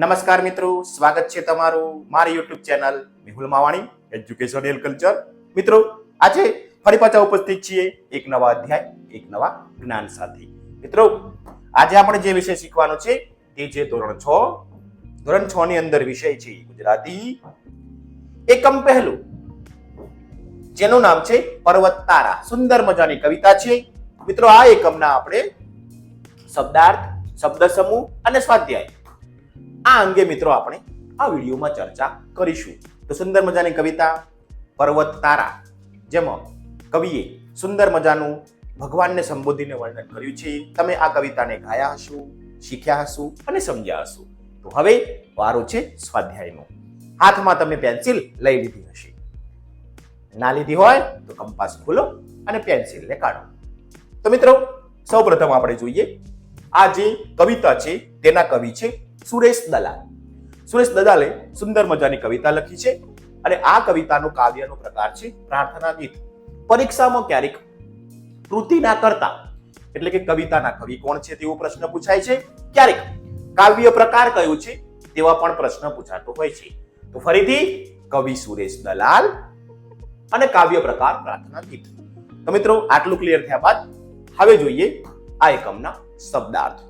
નમસ્કાર મિત્રો, સ્વાગત છે તમારું મારી YouTube channel Mehul Mavani educational culture મિત્રો, આજે ફરી પાછા ઉપસ્થિત છીએ એક નવા અધ્યાય, એક નવા જ્ઞાન સાથે. મિત્રો, આજે આપણે જે વિષય શીખવાનો છે તે છે ધોરણ છ. ધોરણ છ ની અંદર વિષય છે ગુજરાતી. એકમ પહેલું, જેનું નામ છે પર્વત તારા સુંદર મજાની કવિતા છે. મિત્રો, આ એકમના આપણે શબ્દાર્થ શબ્દ સમૂહ અને સ્વાધ્યાય. આ અંગે મિત્રો આપણે આ વિડીયોમાં ચર્ચા કરીશું. તો સુંદર મજાની કવિતા, પર્વત તારા, જેમાં કવિએ સુંદર મજાનું ભગવાનને સંબોધીને વર્ણન કર્યું છે. તમે આ કવિતાને ગાયા હશો, શીખ્યા હશો અને સમજ્યા હશો. તો હવે વારો છે સ્વાધ્યાયનો. હાથમાં તમે પેન્સિલ લઈ લીધી હશે. ના લીધી હોય તો કંપાસ ખોલો અને પેન્સિલને કાઢો. તો મિત્રો, સૌપ્રથમ આપણે જોઈએ, આ જે કવિતા છે તેના કવિ છે સુરેશ દલાલ. સુરેશ દલાલે સુંદર મજાની કવિતા લખી છે અને આ કવિતાનો કાવ્યનો પ્રકાર છે પ્રાર્થના ગીત. પરીક્ષામાં ક્યારેક કૃતિના કરતા, એટલે કે કવિતાના કવિ કોણ છે તેવો પ્રશ્ન પૂછાય છે. ક્યારેક કાવ્ય પ્રકાર કયો છે તેવા પણ પ્રશ્ન પૂછાતો હોય છે. તો ફરીથી કવિ સુરેશ દલાલ અને કાવ્ય પ્રકાર પ્રાર્થના ગીત. તો મિત્રો, આટલું ક્લિયર થયા બાદ હવે જોઈએ આ એકમના શબ્દાર્થ.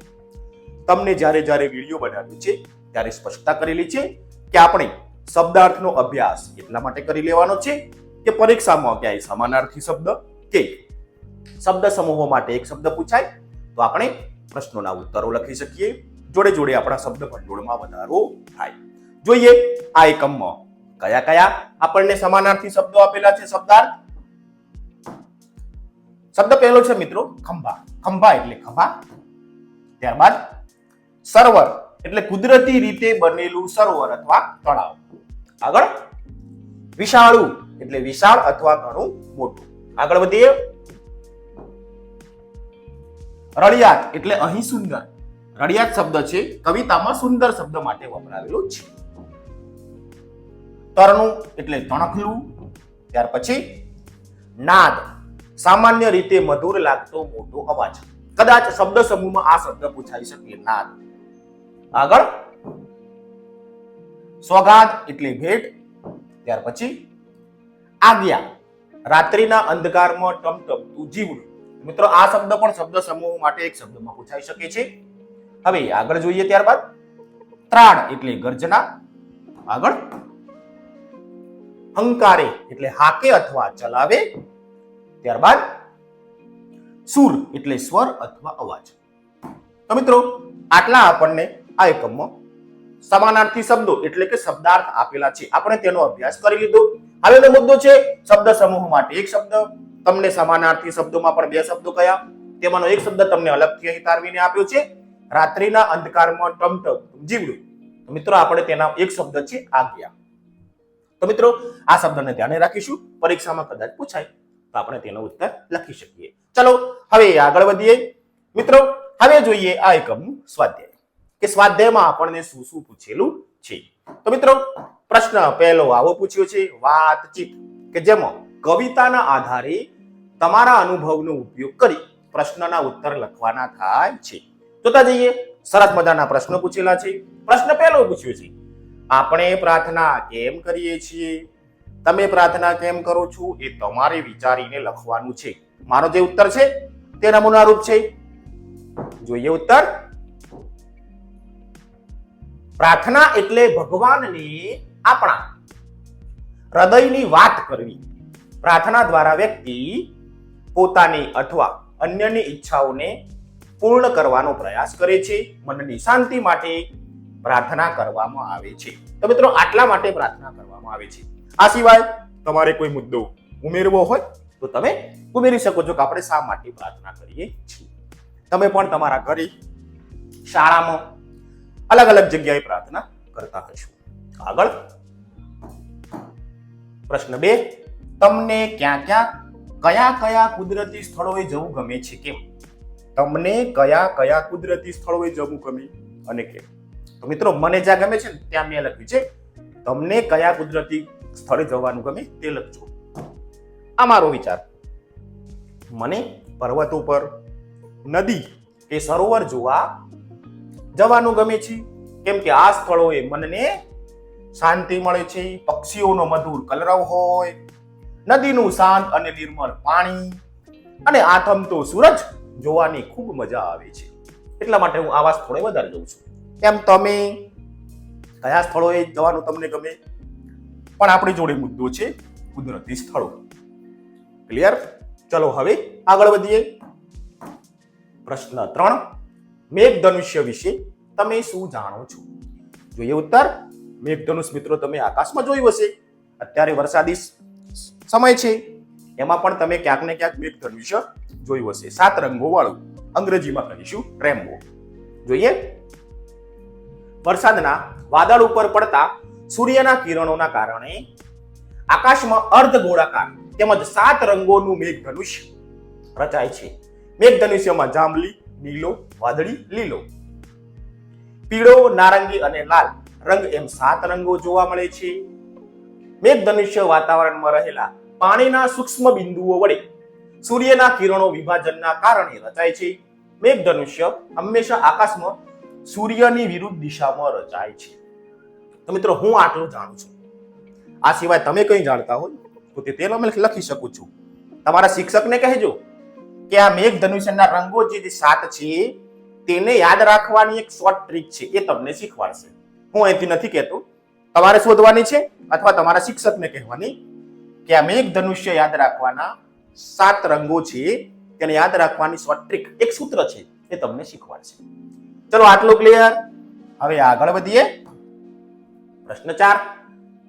તમને જ્યારે જ્યારે વીડિયો બનાવ્યો છે, ત્યારે સ્પષ્ટતા કરેલી છે કે આપણે શબ્દાર્થનો અભ્યાસ એટલા માટે કરી લેવાનો છે કે પરીક્ષામાં ક્યાંય સમાનાર્થી શબ્દ કે શબ્દ સમૂહો માટે એક શબ્દ પૂછાય, તો આપણે પ્રશ્નોના ઉત્તરો લખી શકીએ. જોડે જોડે આપણા શબ્દ ભંડોળમાં વધારો થાય. જોઈએ આ એકમમાં કયા કયા આપણને સમાનાર્થી શબ્દો આપેલા છે શબ્દાર્થ? શબ્દ પહેલો છે મિત્રો ખંભા. ખંભા એટલે ખભા. ત્યારબાદ સરોવર. એટલે કુદરતી રીતે બનેલું સરોવર અથવા તળાવ. આગળ. વિશાળુ, એટલે વિશાળ અથવા ઘણું મોટું. આગળ વધીએ. રળિયાત એટલે અહીં સુંદર. રળિયાત શબ્દ છે, કવિતામાં સુંદર શબ્દ માટે વપરાયેલો છે. તરણું, એટલે તણખલું. ત્યાર પછી, નાદ. સામાન્ય રીતે મધુર લાગતો મોટો અવાજ. કદાચ શબ્દ સમૂહમાં આ શબ્દ પૂછાઈ શકે, નાદ. આગળ. સ્વગાત એટલે ભેટ. ત્યાર પછી આજ્ઞા. રાત્રિના અંધકારમાં ટમટમતું જીવડું. મિત્રો, આ શબ્દ પણ શબ્દ સમૂહ માટે એક શબ્દમાં પૂછાઈ શકે છે. હવે આગળ જોઈએ ત્યારબાદ. ત્રાણ એટલે ગર્જના. આગળ. હંકારે એટલે હાકે અથવા ચલાવે. ત્યારબાદ સુર એટલે સ્વર અથવા અવાજ. તો મિત્રો, આટલા આપણને આ એકમમાં સમાનાર્થી શબ્દો એટલે કે શબ્દાર્થ આપેલા છે. આપણે તેનો અભ્યાસ કરી લીધો. હવેનો મુદ્દો છે શબ્દ સમૂહ માટે એક શબ્દ. તમને સમાનાર્થી શબ્દોમાં પણ બે શબ્દો કયા. તેમાંનો એક શબ્દ તમને અલગથી અહીં તારવીને આપ્યો છે. રાત્રિના અંધકારમાં ટમટમ. જીવડું. તો મિત્રો, આપણે તેના એક શબ્દ છે આજ્ઞા. તો મિત્રો, આ શબ્દને ધ્યાને રાખીશું. પરીક્ષામાં કદાચ પૂછાય. તો આપણે તેનો ઉત્તર લખી શકીએ. ચલો, હવે આગળ વધીએ. મિત્રો, હવે જોઈએ આ એકમનું સ્વાધ્યાય. કે સ્વાધ્યાયમાં આપણને શું શું પૂછેલું છે? તો મિત્રો, પ્રશ્ન પહેલો આવો પૂછ્યો છે, વાતચીત. કે જેમાં કવિતાના આધારે તમારા અનુભવનો ઉપયોગ કરી પ્રશ્નના ઉત્તર લખવાના થાય છે. જોતા જઈએ, સરસ મજાના પ્રશ્નો પૂછેલા છે. પ્રશ્ન પહેલો પૂછ્યો છે, આપણે પ્રાર્થના કેમ કરીએ છીએ? તમે પ્રાર્થના કેમ કરો છો? એ તમારે વિચારીને લખવાનું છે. મારો જે ઉત્તર છે, તે નમૂનારૂપ છે. જોઈએ ઉત્તર. પ્રાર્થના એટલે ભગવાનને આપણા હૃદયની વાત કરવી. પ્રાર્થના દ્વારા વ્યક્તિ પોતાની અથવા અન્યની ઈચ્છાઓને પૂર્ણ કરવાનો પ્રયાસ કરે છે. મનની શાંતિ માટે પ્રાર્થના કરવામાં આવે છે. તો મિત્રો, આટલા માટે પ્રાર્થના કરવામાં આવે છે. આ સિવાય તમારે કોઈ મુદ્દો ઉમેરવો હોય તો તમે ઉમેરી શકો છો કે આપણે શા માટે પ્રાર્થના કરીએ છીએ. તમે પણ તમારા ઘરે શાળામાં અલગ અલગ જગ્યાએ પ્રાર્થના કરતા હશું. આગળ. પ્રશ્ન બે. તમને ક્યાં ક્યાં, કયા કયા કુદરતી સ્થળોએ જવું ગમે છે કેમ? તમને કયા કયા કુદરતી સ્થળોએ જવું ગમે અને કેમ? તો મિત્રો, મને જ્યાં ગમે છે ને, ત્યાં મેં લખ્યું છે, તમને કયા કુદરતી સ્થળે જવાનું ગમે તે લખજો. આ મારો વિચાર. મને પર્વતો પર નદી કે સરોવર જોવા જવાનું ગમે છે. કેમ કે આ સ્થળોએ મનને શાંતિ મળે છે. પક્ષીઓનો મધુર કલરવ હોય, નદીનું શાંત અને નિર્મળ પાણી અને આથમતો સૂરજ જોવાની ખૂબ મજા આવે છે. એટલા માટે હું આવા સ્થળોએ વધારે જઉં છું. એમ તમે કયા સ્થળોએ જવાનું તમને ગમે? પણ આપણી જોડે મુદ્દો છે કુદરતી સ્થળો. ક્લિયર ચલો હવે આગળ વધીએ. પ્રશ્ન ત્રણ. મેઘધનુષ્ય વિશે તમે શું જાણો છો? જોઈએ ઉત્તર. મેઘધનુષ મિત્રો, તમે આકાશમાં જોયું હશે. અત્યારે વરસાદી સમય છે. એમાં પણ તમે ક્યાંક ને ક્યાંક મેઘધનુષ્ય જોયું હશે. સાત રંગો વાળું. અંગ્રેજીમાં કહીશું રેમ્બો. જોઈએ. વરસાદના વાદળ ઉપર પડતા સૂર્યના કિરણોના કારણે આકાશમાં અર્ધ ગોળાકાર તેમજ સાત રંગોનું મેઘધનુષ્ય રચાય છે. મેઘધનુષ્યમાં જાંબલી નીલો, વાદળી, લીલો. પીળો, નારંગી અને લાલ રંગ એમ સાત રંગો જોવા મળે છે. મેઘધનુષ્ય વાતાવરણમાં રહેલા પાણીના સૂક્ષ્મ બિંદુઓ વડે સૂર્યના કિરણો વિભાજનના કારણે રચાય છે. મેઘધનુષ્ય હંમેશા આકાશમાં સૂર્યની વિરુદ્ધ દિશામાં રચાય છે. તો મિત્રો, હું આટલું જાણું છું. આ સિવાય તમે કંઈ જાણતા હોય તો તે અમે લખી શકું છું. તમારા શિક્ષકને કહેજો. કે આ મેઘધનુષ્યના રંગો જે સાત છે, તેને યાદ રાખવાની એક શોર્ટ ટ્રીક છે, એ તમને શીખવાડશે. હું અહીંથી નથી કહેતો. તમારે શોધવાની છે અથવા તમારા શિક્ષકને કહેવાની કે આ મેઘધનુષ્ય યાદ રાખવાના સાત રંગો છે, તેને યાદ રાખવાની શોર્ટ ટ્રીક એક સૂત્ર છે, એ તમને શીખવાડશે. ચલો, આટલું ક્લિયર હવે આગળ વધીએ. પ્રશ્ન ચાર.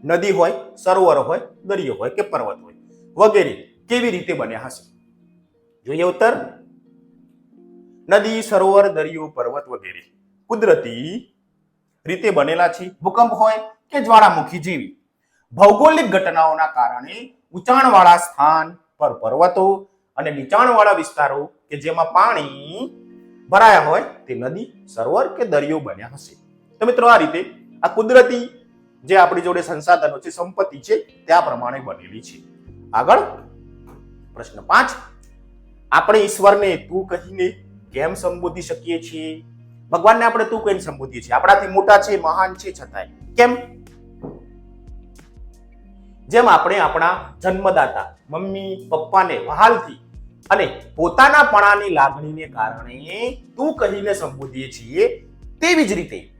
નદી હોય, સરોવર હોય, દરિયો હોય કે પર્વત હોય, વગેરે કેવી રીતે બન્યા હશે? જોઈએ ઉત્તર? નદી, સરોવર, દરિયો, પર્વત વગેરે. કુદરતી રીતે બનેલા છે. ભૂકંપ હોય કે જ્વાળામુખી જેવી. ભૌગોલિક ઘટનાઓના કારણે ઊંચાણવાળા સ્થાન પર પર્વતો અને નીચાણવાળા વિસ્તારો કે જેમાં પાણી ભરાયા હોય તે નદી, સરોવર કે દરિયો બન્યા હશે. તો મિત્રો આ રીતે આ કુદરતી જે આપણી જોડે સંસાધનો છે, સંપત્તિ છે ત્યાં પ્રમાણે બનેલી છે. આગળ પ્રશ્ન પાંચ. આપણે ઈશ્વરને તું કહીને કેમ સંબોધી શકીએ છીએ? ભગવાનને આપણે તું કહીને સંબોધીએ છીએ. આપણાથી મોટા છે, મહાન છે છતાંય. કેમ? જેમ આપણે આપણા જન્મદાતા, મમ્મી, પપ્પાને વહાલથી અને પોતાના પણાની લાગણીને કારણે તું કહીને સંબોધીએ છીએ, તેવી જ રીતે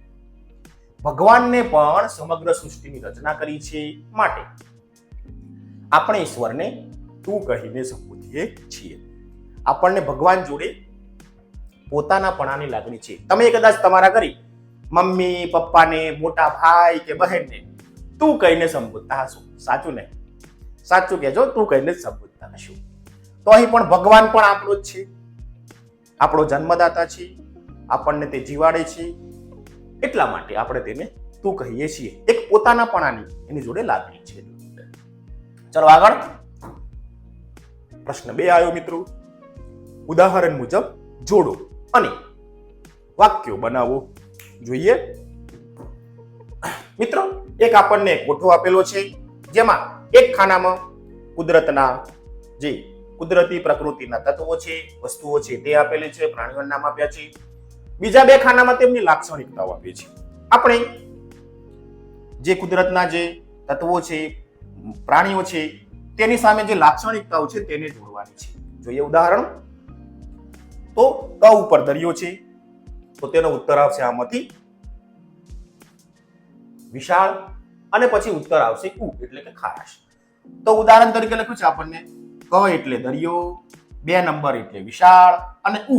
ભગવાનને પણ સમગ્ર સૃષ્ટિની રચના કરી છે માટે. આપણે ઈશ્વરને તું કહીને સંબોધીએ છીએ. આપણને ભગવાન જોડે પોતાના પણાની લાગણી છે. તમે કદાચ તમારા ઘરે મમ્મી, પપ્પાને, મોટા ભાઈ કે બહેનને તું કહીને સંબોધતા હશો. સાચું ને? સાચું કહેજો, તું કહીને સંબોધતા હશો. તો અહીં પણ ભગવાન પણ આપણો જ છે. આપણો જન્મદાતા છે. આપણને તે જીવાડે છે. એટલા માટે આપણે તેને તું કહીએ છીએ. એક પોતાના પણાની એની જોડે લાગણી છે. ચલો આગળ. પ્રશ્ન બે આવ્યો મિત્રો. ઉદાહરણ મુજબ જોડો અને વાક્યો બનાવો. જોઈએ. મિત્રો, એક આપણને કોઠો આપેલો છે, જેમાં એક ખાનામાં કુદરતના જે કુદરતી પ્રકૃતિના તત્વો છે, વસ્તુઓ છે તે આપેલી છે, પ્રાણીઓના નામ આપ્યા છે. બીજા બે ખાનામાં તેમની લાક્ષણિકતાઓ આપી છે આપણે જે કુદરતના જે તત્વો છે, પ્રાણીઓ છે, તેની સામે જે લાક્ષણિકતાઓ છે, તેને જોડવાની છે. જોઈએ ઉદાહરણ. તો ક ઉપર દરિયો છે. તો તેનો ઉત્તર આવશે આમાંથી વિશાળ અને પછી ઉત્તર આવશે ઉ, એટલે કે ખારાશ તો ઉદાહરણ તરીકે લખ્યું છે આપણને ક એટલે દરિયો, બે નંબર એટલે વિશાળ અને ઉ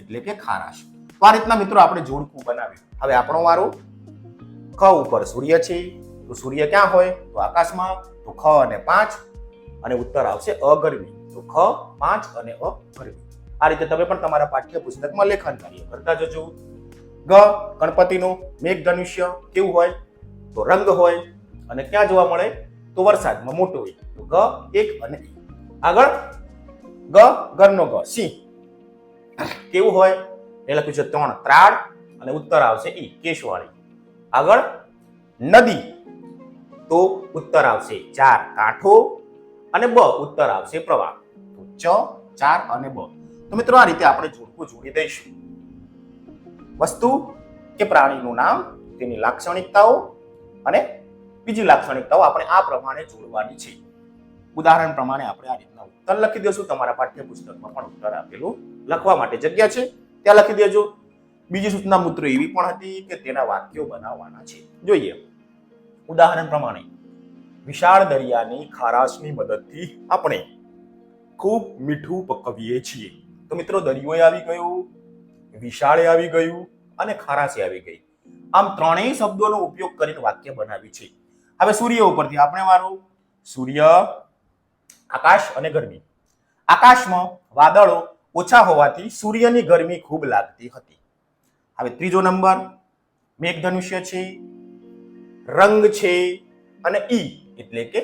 એટલે કે ખારાશ. તો આ રીતના મિત્રો આપણે જોડકું બનાવ્યું. હવે આપણો વારો ખ ઉપર સૂર્ય છે. તો સૂર્ય ક્યાં હોય? તો આકાશમાં. તો ખ અને પાંચ અને ઉત્તર આવશે અગરવી. તો ખ, પાંચ અને અ ગરમી આ રીતે તમે પણ તમારા પાઠ્ય પુસ્તકમાં લેખન કાર્ય કરતા જજો. ગ, ગણપતિનું મેઘધનુષ્ય કેવું હોય? તો રંગ હોય. અને ક્યાં જોવા મળે? તો વરસાદમાં મોટો હોય. તો ગ, એક અને આગળ. ગ, ઘરનો ગ. સિંહ કેવું હોય? એ લખ્યું છે ત્રણ ત્રાળ અને ઉત્તર આવશે ઈ, કેશવાળી. આગળ. નદી. તો ઉત્તર આવશે ચાર કાંઠો અને બ, ઉત્તર આવશે પ્રવાહ. તો ચ, ચાર અને બ. તો મિત્રો આ રીતે આપણે જોડકું જોડી દઈશું. વસ્તુ કે પ્રાણીનું નામ, તેની લાક્ષણિકતાઓ અને બીજી લાક્ષણિકતાઓ આપણે આ પ્રમાણે જોડવાની છે. ઉદાહરણ પ્રમાણે આપણે આ રીતના ઉત્તર લખી દેશું તમારા પાઠ્યપુસ્તકમાં પણ ઉત્તર આપેલું લખવા માટે જગ્યા છે. ત્યાં લખી દેજો. બીજી સૂચના મિત્રો એવી પણ હતી કે તેના વાક્યો બનાવવાના છે. જોઈએ. ઉદાહરણ પ્રમાણે, વિશાળ દરિયાની ખારાશની મદદથી આપણે ખૂબ મીઠું પકવીએ છીએ. તો મિત્રો દરિયોએ આવી ગયું, વિશાળે આવી ગયું અને ખારાશે આવી ગઈ. આમ ત્રણેય શબ્દોનો ઉપયોગ કરીને વાક્ય બનાવ્યું છે. હવે સૂર્ય ઉપરથી આપણે મારું સૂર્ય, આકાશ અને ગરમી. આકાશમાં વાદળો ઓછા હોવાથી સૂર્યની ગરમી ખૂબ લાગતી હતી. હવે ત્રીજો નંબર, મેઘધનુષ્ય છે, રંગ છે અને ઈ એટલે કે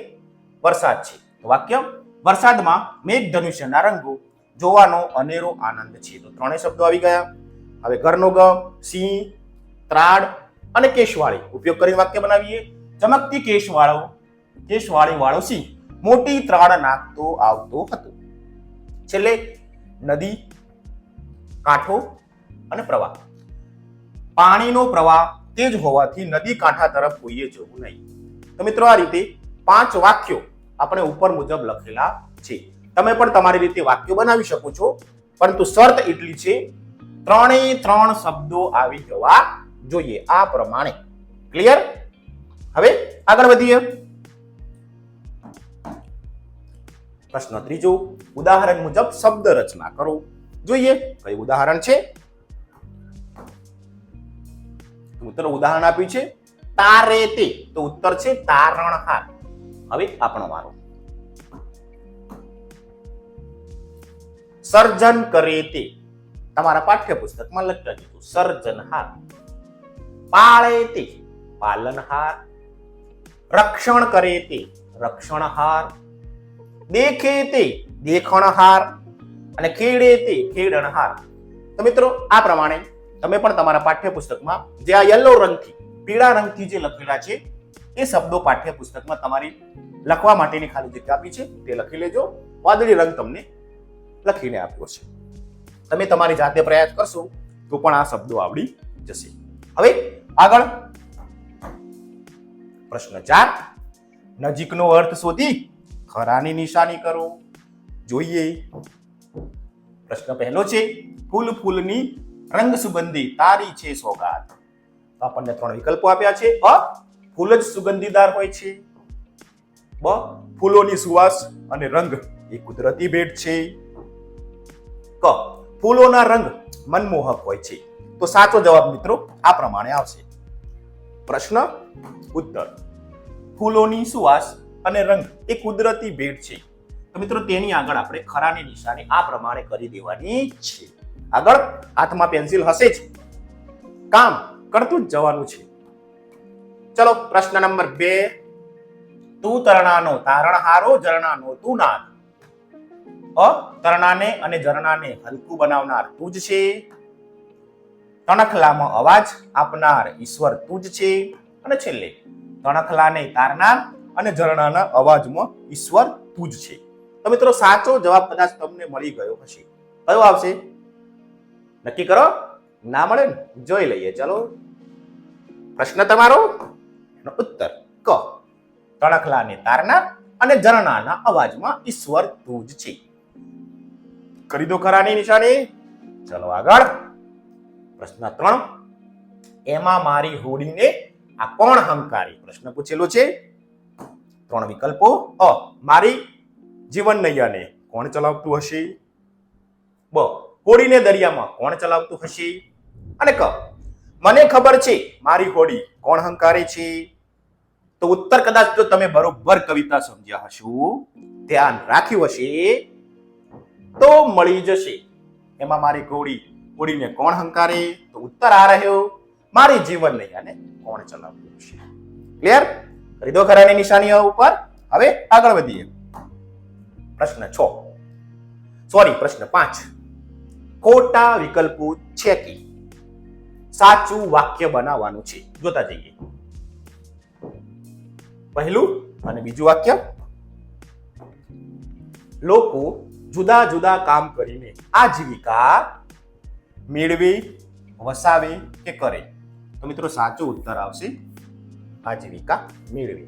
વરસાદ છે. વાક્ય, વરસાદમાં મેઘધનુષ્યના રંગો જોવાનો અનેરો આનંદ છે. તો ત્રણેય શબ્દો આવી ગયા. હવે ઘરનો ગ સિંહ, ત્રાડ અને કેશવાળી. ઉપયોગ કરીને વાક્ય બનાવીએ. ચમકતી કેશવાળો કેશવાળી વાળો સિંહ. મોટી ત્રાડ નાખતો આવતો હતો. છેલ્લે નદી, કાંઠો અને પ્રવાહ. પાણીનો પ્રવાહ તેજ હોવાથી નદી કાંઠા તરફ કોઈએ જવું નહીં. તો મિત્રો આ રીતે પાંચ વાક્યો આપણે ઉપર મુજબ લખેલા છે. તમે પણ તમારી રીતે વાક્યો બનાવી શકો છો. પરંતુ શરત એટલી છે, ત્રણેય ત્રણ શબ્દો આવી જવા જોઈએ. આ પ્રમાણે. ક્લિયર હવે આગળ વધીએ. પ્રશ્ન ત્રીજો. ઉદાહરણ મુજબ શબ્દ રચના કરો. જોઈએ, કયું ઉદાહરણ છે? ઉત્તર ઉદાહરણ આપ્યું છે તારે તે તો ઉત્તર છે તારણહાર. હવે આપણો વારો. સર્જન કરે તે તમારા પાઠ્યપુસ્તકમાં લખતા દીધું સર્જનહાર પાળે તે પાલનહાર રક્ષણ કરે તે રક્ષણહાર દેખે તે દેખણહાર અને ખેડે તે ખેડણહાર તો મિત્રો, આ પ્રમાણે તમે પણ તમારા પાઠ્યપુસ્તકમાં જે આ યલો રંગથી, પીળા રંગથી જે લખેલા છે, એ શબ્દો પાઠ્યપુસ્તકમાં તમારી લખવા માટેની ખાલી જગ્યા આપી છે. તે લખી લેજો. વાદળી રંગ તમને લખીને આપ્યો છે. તમે તમારી જાતે પ્રયાસ કરશો તો પણ આ શબ્દો આવડી જશે. હવે આગળ. પ્રશ્ન ચાર. નજીકનો અર્થ શોધી ખરાની નિશાની કરો. જોઈએ. પ્રશ્ન પહેલો છે, ફૂલ ફૂલની રંગ સુગંધી તારી છે સોગાત. આપણને ત્રણ વિકલ્પો આપ્યા છે. અ, ફૂલ જ સુગંધીદાર હોય છે. બ, ફૂલોની સુવાસ અને રંગ એ કુદરતી ભેટ છે. ફૂલોના રંગ મનમોહક હોય છે. તો સાચો જવાબ મિત્રો આ પ્રમાણે આવશે. પ્રશ્ન ઉત્તર. ફૂલોની સુવાસ અને રંગ એ કુદરતી ભેટ છે. તો મિત્રો તેની આગળ આપણે ખરાની નિશાની આ પ્રમાણે કરી દેવાની છે. આગળ હાથમાં પેન્સિલ હશે જ. કામ કરતું જ જવાનું છે. ચલો પ્રશ્ન નંબર બે. તું તરણાનો તારણહારો ઝરણાનો તું નાદ. તરણાને અને ઝરણાને હલકું બનાવનાર તું જ છે. તણખલામાં અવાજ આપનાર ઈશ્વર તું જ છે. અને છેલ્લે, તણખલાને તારનાર અને ઝરણાના અવાજમાં ઈશ્વર તું જ છે. તો મિત્રો, સાચો જવાબ કદાચ તમને મળી ગયો હશે. કયો આવશે? નક્કી કરો? ના મળે ને, જોઈ લઈએ. ચાલો. પ્રશ્ન તમારો? ઉત્તર, ક. તણખલાને તારનાર અને ઝરણાના અવાજમાં ઈશ્વર તું જ છે. કરી દો ખરાની નિશાની. ચલો આગળ. પ્રશ્ન ત્રણ. એમાં મારી હોડીને આ કોણ હંકારી? પ્રશ્ન પૂછેલો છે. ત્રણ વિકલ્પો. અ, મારી જીવન નૈયાને કોણ ચલાવતું હશે? બ હોડીને દરિયામાં કોણ ચલાવતું હશે? અને ક, મને ખબર છે મારી હોડી કોણ હંકારે છે? તો ઉત્તર કદાચ જો તમે બરોબર કવિતા સમજ્યા હશો, ધ્યાન રાખ્યું હશે. તો મળી જશે. એમાં મારી ઘોડી ઘોડીને કોણ હંકારે? તો ઉત્તર આ રહ્યો, મારી જીવન નૈયાને કોણ ચલાવવું છે ક્લિયર કરી ખરાની નિશાનીઓ ઉપર. હવે આગળ વધીએ. પ્રશ્ન છ. સોરી પ્રશ્ન પાંચ. ખોટા વિકલ્પો છે કે? સાચું વાક્ય બનાવવાનું છે. જોતા જઈએ. પહેલું અને બીજું વાક્ય. લોકો જુદા જુદા કામ કરીને આજીવિકા મેળવી, વસાવી કે કરે? તો મિત્રો સાચો ઉત્તર આવશે આજીવિકા મેળવી.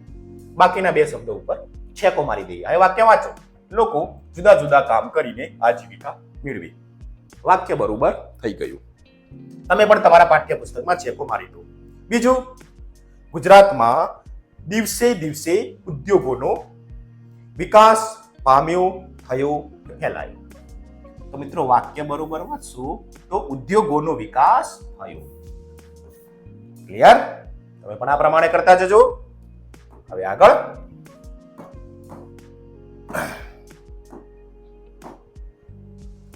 બાકીના બે શબ્દો ઉપર છેકો મારી દઈએ. હવે વાક્ય વાંચો. લોકો જુદા જુદા કામ કરીને આજીવિકા મેળવી. વાક્ય બરોબર થઈ ગયું. તમે પણ તમારા પાઠ્યપુસ્તકમાં છેકો મારી દો. બીજું, ગુજરાતમાં દિવસે દિવસે ઉદ્યોગોનો વિકાસ પામ્યો થયો ફેલાયું તો મિત્રો વાક્ય બરોબર વાંચશું તો ઉદ્યોગોનો વિકાસ થયો. ક્લિયર તમે પણ આ પ્રમાણે કરતા જજો. હવે આગળ.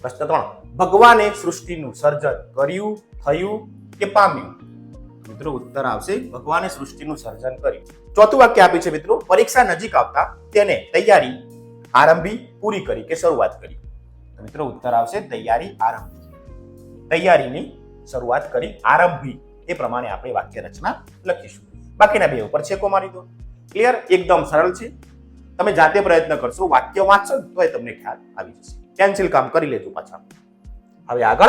પ્રશ્ન ત્રણ. ભગવાને સૃષ્ટિનું સર્જન કર્યું, થયું કે પામ્યું? મિત્રો ઉત્તર આવશે, ભગવાને સૃષ્ટિનું સર્જન કર્યું. ચોથું વાક્ય આપ્યું છે મિત્રો. પરીક્ષા નજીક આવતા તેને તૈયારી આરંભી પૂરી કરી કે શરૂઆત કરી. તો મિત્રો ઉત્તર આવશે તૈયારી આરંભી. તૈયારીની શરૂઆત કરી આરંભી. એ પ્રમાણે આપણે વાક્ય રચના લખીશું. બાકીના બે ઉપર છેકો મારી દો. ક્લિયર એકદમ સરળ છે. તમે જાતે પ્રયત્ન કરશો, વાક્ય વાંચશો તો એ તમને ખ્યાલ આવી જશે. કેન્સલ કામ કરી લેજો પાછા. હવે આગળ.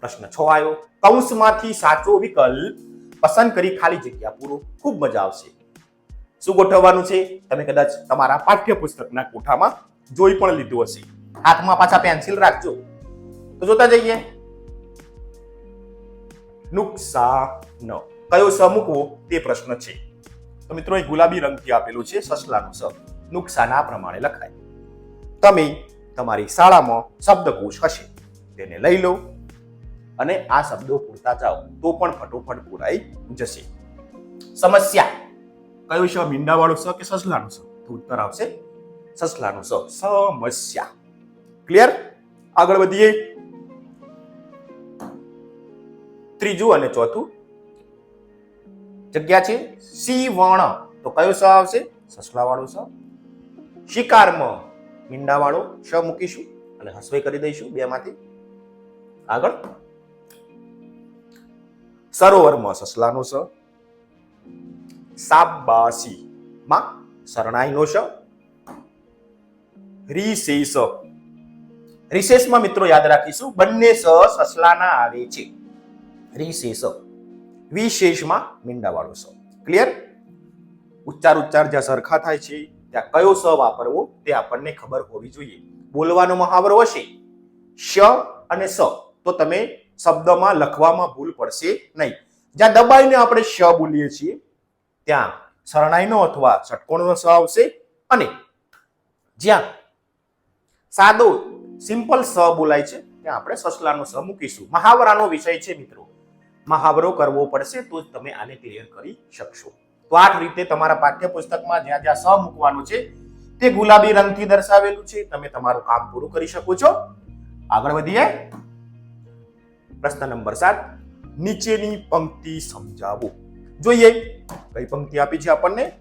પ્રશ્ન છ આવ્યો. કૌંસમાંથી સાચો વિકલ્પ પસંદ કરી ખાલી જગ્યા પૂરો. ખૂબ મજા આવશે. શું ગોઠવવાનું છે? તમે કદાચ તમારા પાઠ્યપુસ્તકના કોઠામાં જોઈ પણ લીધું હશે. હાથમાં પાછા પેન્સિલ રાખજો. તો જોતા જઈએ. નુકસાન કયો સ મૂકવો? તે પ્રશ્ન છે. તો મિત્રો, એ ગુલાબી રંગથી આપેલું છે સસલાનું સ. નુકસાન આ પ્રમાણે લખાય. તમે તમારી શાળામાં શબ્દકોશ હશે. તેને લઈ લો અને આ શબ્દો પૂરતા જાઓ. તો પણ ફટોફટ પૂરાઈ જશે. સમસ્યા. કયો શ મીંડાવાળો સ કે સસલાનો સ? તો ઉત્તર આવશે સસલાનો સ. સમસ્યા. ક્લિયર આગળ વધીએ. ત્રીજું અને ચોથું. જગ્યા છે સીવણ તો કયો સ આવશે? સસલાવાળો સ. શિકારમાં મીંડાવાળો શ મૂકીશું અને હસવાઈ કરી દઈશું બે માંથી આગળ. સરોવરમાં સસલાનો સ. સાબાસી. માં શરણાઈનો શ. રિસેસ રિશેષમાં મિત્રો યાદ રાખીશું, બંને સ સસલાના આવે છે. રિસેસ વિશેષમાં મીંડાવાળો સ. ક્લિયર ઉચ્ચાર ઉચ્ચાર જ્યાં સરખા થાય છે, ત્યાં કયો સ વાપરવો તે આપણને ખબર હોવી જોઈએ. બોલવાનો મહાવરો હશે. શ અને સ. તો તમે શબ્દમાં લખવામાં ભૂલ પડશે નહીં. જ્યાં દબાઈને આપણે શ બોલીએ છીએ ત્યાં શરણાઈનો અથવા ષટકોણનો સ આવશે અને જ્યાં સાદો સિમ્પલ સ બોલાય છે, ત્યાં આપણે સસલાનો સ મૂકીશું. મહાવરાનો વિષય છે મિત્રો. મહાવરો કરવો પડશે તો જ તમે આને ક્લિયર કરી શકશો. તો આ રીતે તમારા પાઠ્યપુસ્તકમાં જ્યાં જ્યાં સ મૂકવાનું છે, તે ગુલાબી રંગથી દર્શાવેલું છે. તમે તમારું કામ પૂરું કરી શકો છો. આગળ વધીએ. પ્રશ્ન નંબર સાત. નીચેની પંક્તિ સમજાવો. જોઈએ. કઈ પંક્તિ આપી છે આપણને?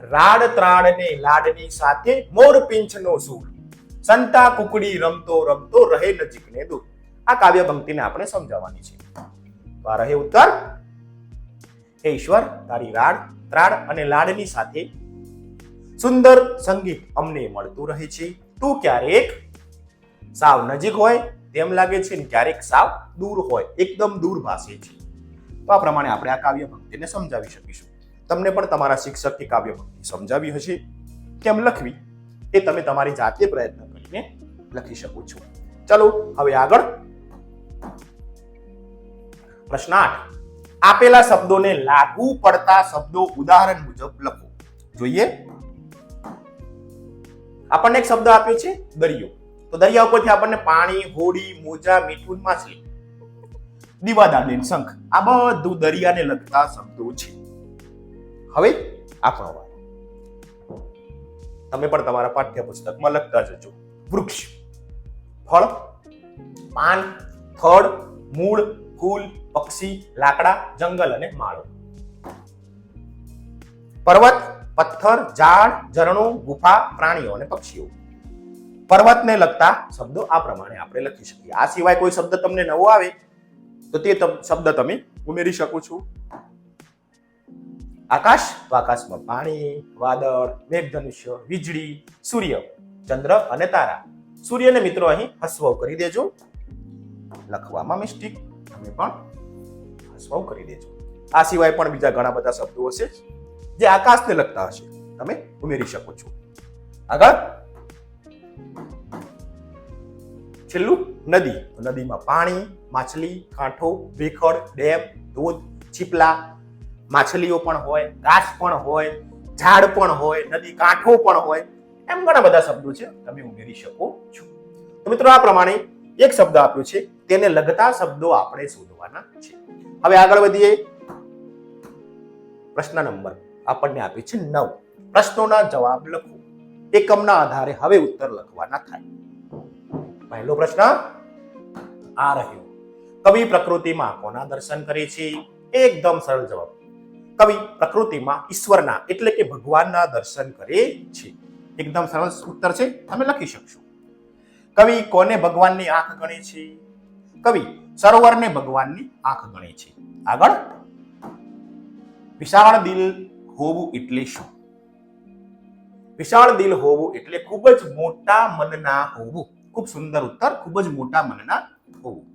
રાડ ત્રાડ ને લાડની સાથે મોર નો સૂર. સંતા કુકડી રમતો રમતો રહે નજીક ને દૂર. આ કાવ્ય પંક્તિને આપણે સમજાવવાની છે. તો આ રહે ઉત્તર. હે ઈશ્વર, તારી રાડ, ત્રાડ અને લાડની સાથે સુંદર સંગીત અમને મળતું રહે છે. તું ક્યારેક સાવ નજીક હોય, તેમ લાગે છે ને ક્યારેક સાવ દૂર હોય, એકદમ દૂર ભાસે છે. તો આ પ્રમાણે આપણે આ કાવ્ય પંક્તિને સમજાવી શકીશું. તમને પણ તમારા શિક્ષકે કાવ્ય પંક્તિ સમજાવી હશે. કેમ લખવી? એ તમે તમારી જાતે પ્રયત્ન કરીને લખી શકો છો. ચલો, હવે આગળ. પ્રશ્ન આઠ. આપેલા શબ્દોને લાગુ પડતા શબ્દો ઉદાહરણ મુજબ લખો. જોઈએ. આપણને એક શબ્દ આપ્યો છે, દરિયો. તો દરિયા ઉપરથી આપણને પાણી, હોડી, મોજા મીઠું માછલી દીવાદાંડી શંખ. આ બધું દરિયાને લગતા શબ્દો છે. હવે આપણો વારો. તમે પણ તમારા પાઠ્યપુસ્તકમાં લખતા જજો. વૃક્ષ, ફળ, પાન, થડ, મૂળ, ફૂલ, પક્ષી, લાકડા, જંગલ અને માળો. પર્વત, પથ્થર, ઝાડ, ઝરણો, ગુફા, પ્રાણીઓ અને પક્ષીઓ. પર્વતને લગતા શબ્દો આ પ્રમાણે આપણે લખી શકીએ. આ સિવાય કોઈ શબ્દ તમને નવો આવે તો તે શબ્દ તમે ઉમેરી શકો છો. આકાશ, આકાશમાં પાણી, વાદળ, મેઘધનુષ્ય, વીજળી, સૂર્ય, ચંદ્ર અને તારા. સૂર્યને મિત્રો અહીં હસવાવ કરી દેજો. લખવામાં મિસ્ટેક. તમે પણ હસવાવ કરી દેજો. આ સિવાય પણ બીજા ઘણા બધા શબ્દો હશે, જે આકાશને લગતા હશે. તમે ઉમેરી શકો છો. આગળ. છેલ્લું નદી. નદીમાં પાણી, માછલી, કાંઠો, ભેખડ, ડેમ, ધોધ, છીપલા, માછલીઓ પણ હોય, ઘાસ પણ હોય, ઝાડ પણ હોય, નદી કાંઠો પણ હોય, એમ ઘણા બધા શબ્દો છે. તમે ઉમેરી શકો છો. તો મિત્રો આ પ્રમાણે એક શબ્દ આપ્યો છે, તેને લગતા શબ્દો આપણે શોધવાના છે. હવે આગળ વધીએ. પ્રશ્ન નંબર આપણને આપ્યો છે નવ. પ્રશ્નોના જવાબ લખો. એકમના આધારે હવે ઉત્તર લખવાના થાય. પહેલો પ્રશ્ન આ રહ્યો. કવિ પ્રકૃતિમાં કોના દર્શન કરે છે? એકદમ સરળ જવાબ. કવિ પ્રકૃતિમાં ઈશ્વરના એટલે કે ભગવાનના દર્શન કરે છે. એકદમ સરળ ઉત્તર છે. તમે લખી શકશો. કવિ કોને ભગવાનની આંખ ગણે છે? કવિ સરોવરને ભગવાનની આંખ ગણે છે. આગળ. વિશાળ દિલ હોવું એટલે શું? વિશાળ દિલ હોવું એટલે ખૂબ જ મોટા મનના હોવું. ખૂબ સુંદર ઉત્તર, ખૂબ જ મોટા મનના હોવું.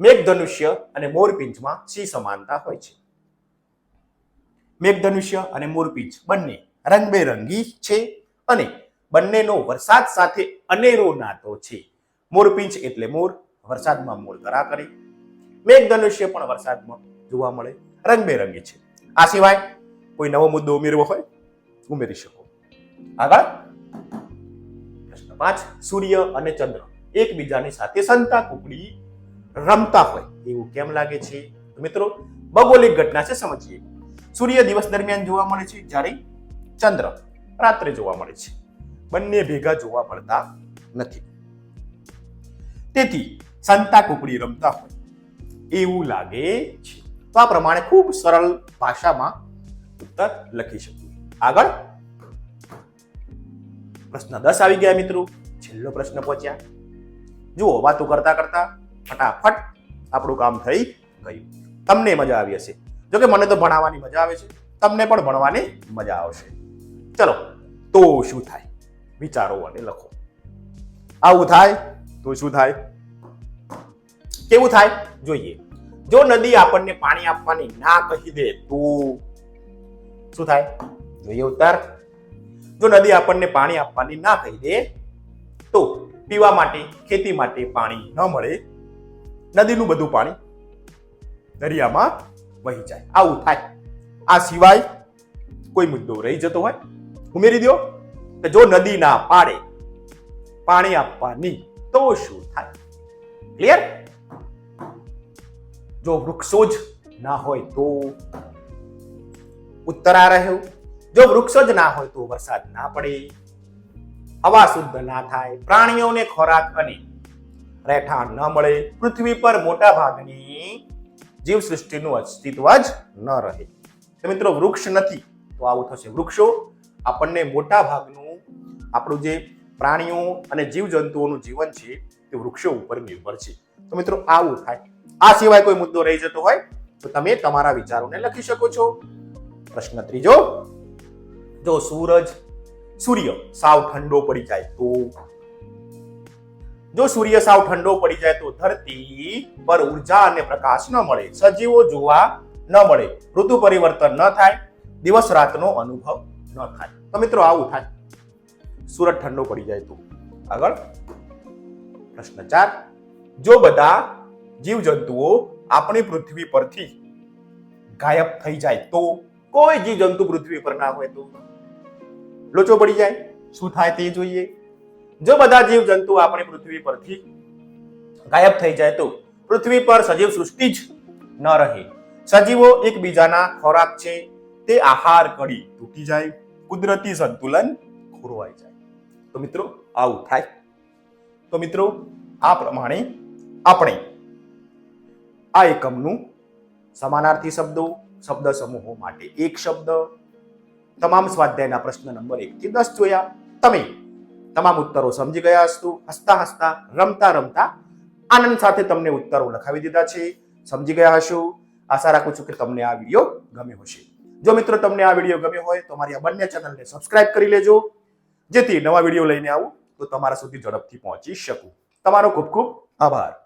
મેઘધનુષ્ય અને મોરપિંચમાં શી સમાનતા હોય છે. મેઘધનુષ્ય અને મોરપિંચ બંને રંગબેરંગી છે અને બંનેનો વરસાદ સાથે અનેરો નાતો છે. મોરપિંચ એટલે મોર, વરસાદમાં મોર કરા કરે. મેઘધનુષ્ય પણ વરસાદમાં જોવા મળે, રંગબેરંગી છે. આ સિવાય કોઈ નવો મુદ્દો ઉમેરવો હોય, ઉમેરી શકો. આગળ. પાંચ સૂર્ય અને ચંદ્ર એકબીજાની સાથે સંતા કુકડી રમતા હોય, એવું કેમ લાગે છે? મિત્રો, ભૌગોલિક ઘટના છે, સમજીએ. સૂર્ય દિવસ દરમિયાન જોવા મળે છે, જ્યારે ચંદ્ર રાત્રે જોવા મળે છે. બંને ભેગા જોવા મળતા નથી. તેથી સંતા કુકડી રમતા હોય, એવું લાગે છે. તો આ પ્રમાણે ખૂબ સરળ ભાષામાં ઉત્તર લખી શકીએ. આગળ પ્રશ્ન દસ આવી ગયા મિત્રો. છેલ્લો પ્રશ્ન પહોંચ્યા. જુઓ, વાતો કરતા કરતા ફટાફટ આપણું કામ થઈ ગયું. તમને મજા આવી હશે. જો કે મને તો ભણાવવાની મજા આવે છે. તમને પણ ભણવાની મજા આવશે. ચલો, તો શું થાય? વિચારો અને લખો. આવું થાય તો શું થાય? કેવું થાય? જોઈએ. જો નદી આપણને પાણી આપવાની ના કહી દે તો શું થાય? જોઈએ ઉત્તર. જો નદી આપણને પાણી આપવાની ના કહી દે, તો પીવા માટે, ખેતી માટે પાણી ન મળે. નદીનું બધું પાણી દરિયામાં વહી જાય. આવું થાય. આ સિવાય કોઈ મુદ્દો રહી જતો હોય. ઉમેરી દો કે જો નદી ના પાડે, પાણી આપવાની તો શું થાય? ક્લિયર જો વૃક્ષો જ ના હોય તો ઉત્તર રહ્યો જો વૃક્ષો જ ના હોય તો વરસાદ ના પડે. હવા શુદ્ધ ના થાય, પ્રાણીઓને ખોરાક અને રહેઠાણ ન મળે. પૃથ્વી પર મોટા ભાગની જીવ સૃષ્ટિનું અસ્તિત્વ જ ન રહે. તો મિત્રો, વૃક્ષ નથી, તો આવું થશે. વૃક્ષો આપણને મોટા ભાગનું આપણું જે પ્રાણીઓ અને જીવજંતુઓનું જીવન છે, તે વૃક્ષો ઉપર નિર્ભર છે. તો મિત્રો, આવું થાય. આ સિવાય કોઈ મુદ્દો રહી જતો હોય, તો તમે તમારા વિચારોને લખી શકો છો. પ્રશ્ન ત્રીજો જો સૂરજ, સૂર્ય સાવ ઠંડો પડી જાય તો? જો સૂર્ય સાવ ઠંડો પડી જાય તો ધરતી પર ઊર્જા અને પ્રકાશ ન મળે, સજીવો જોવા ન મળે, ઋતુ પરિવર્તન ન થાય, દિવસ રાતનો અનુભવ ન થાય. તો મિત્રો આવું થાય. સુરત ઠંડો પડી જાય તો? આગળ પ્રશ્ન ચાર. જો બધા જીવજંતુઓ આપણી પૃથ્વી પરથી ગાયબ થઈ જાય તો? કોઈ જીવજંતુ પૃથ્વી પર ના હોય તો? લોચો પડી જાય. શું થાય તે જોઈએ. જો બધા જીવજંતુ આપણી પૃથ્વી પરથી ગાયબ થઈ જાય તો પૃથ્વી પર સજીવ સૃષ્ટિ જ ન રહે. સજીવો એકબીજાના ખોરાક છે, તે આહાર કડી તૂટી જાય, કુદરતી સંતુલન ખોરવાઈ જાય. તો મિત્રો, આવું થાય. તો મિત્રો, આ પ્રમાણે આપણે આ એકમનું સમાનાર્થી શબ્દો, શબ્દ સમૂહો માટે એક શબ્દ તમામ સ્વાધ્યાયના પ્રશ્ન નંબર એક થી દસ જોયા. તમે તમામ ઉત્તરો સમજી ગયા હશો. હસતા હસતા, રમતા રમતા આનંદ સાથે તમને ઉત્તરો લખાવી દીધા છે. સમજી ગયા હશો? આશા રાખું છું કે તમને આ વીડિયો ગમ્યો હશે. જો મિત્રો તમને આ વીડિયો ગમ્યો હોય તો મારી આ બંને ચેનલને સબસ્ક્રાઇબ કરી લેજો. જેથી નવા વીડિયો લઈને આવું તો તમારા સુધી ઝડપથી પહોંચી શકું. તમારો ખૂબ ખૂબ આભાર.